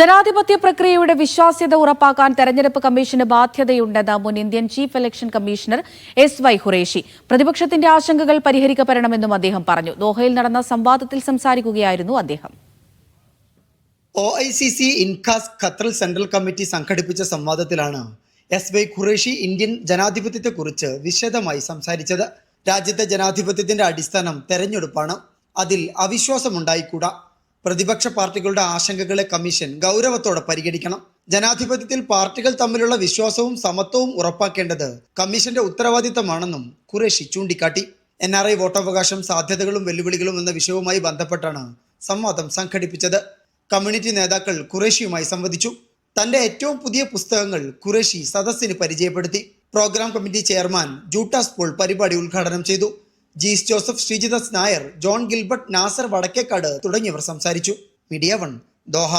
ജനാധിപത്യ പ്രക്രിയയുടെ വിശ്വാസ്യത ഉറപ്പാക്കാൻ തെരഞ്ഞെടുപ്പ് കമ്മീഷന് ബാധ്യതയുണ്ടെന്ന് മുൻ Indian chief election commissioner S Y Qureshi പ്രതിപക്ഷത്തിന്റെ ആശങ്കകൾ പരിഹരിക്കപ്പെടണമെന്നും അദ്ദേഹം പറഞ്ഞു. ദോഹയിൽ നടന്ന സംവാദത്തിൽ സംസാരിക്കുകയായിരുന്നു അദ്ദേഹം. O I C C INCAS Qatar central committee സംഘടിപ്പിച്ച സംവാദത്തിലാണ് എസ് വൈ ഖുറേഷി ഇന്ത്യൻ ജനാധിപത്യത്തെക്കുറിച്ച് വിശദമായി സംസാരിച്ചത്. രാജ്യത്തെ ജനാധിപത്യത്തിന്റെ അടിസ്ഥാനം തെരഞ്ഞെടുപ്പാണ്. അതിൽ അവിശ്വാസമുണ്ടായിക്കൂടാ. പ്രതിപക്ഷ പാർട്ടികളുടെ ആശങ്കകളെ കമ്മീഷൻ ഗൗരവത്തോടെ പരിഗണിക്കണം. ജനാധിപത്യത്തിൽ പാർട്ടികൾ തമ്മിലുള്ള വിശ്വാസവും സമത്വവും ഉറപ്പാക്കേണ്ടത് കമ്മീഷന്റെ ഉത്തരവാദിത്തമാണെന്നും ഖുറേഷി ചൂണ്ടിക്കാട്ടി. എൻ ആർ ഐ വോട്ടവകാശം സാധ്യതകളും വെല്ലുവിളികളും എന്ന വിഷയവുമായി ബന്ധപ്പെട്ടാണ് സംവാദം സംഘടിപ്പിച്ചത്. കമ്മ്യൂണിറ്റി നേതാക്കൾ ഖുറേഷിയുമായി സംവദിച്ചു. തന്റെ ഏറ്റവും പുതിയ പുസ്തകങ്ങൾ ഖുറേഷി സദസ്സിന് പരിചയപ്പെടുത്തി. Programme committee chairman Juttas Paul പരിപാടി ഉദ്ഘാടനം ചെയ്തു. ജീസ് ജോസഫ് ശ്രീജിതസ് നായർ ജോൺ ഗിൽബർട്ട് നാസർ വടക്കേക്കാട് തുടങ്ങിയവർ സംസാരിച്ചു. Media One Doha.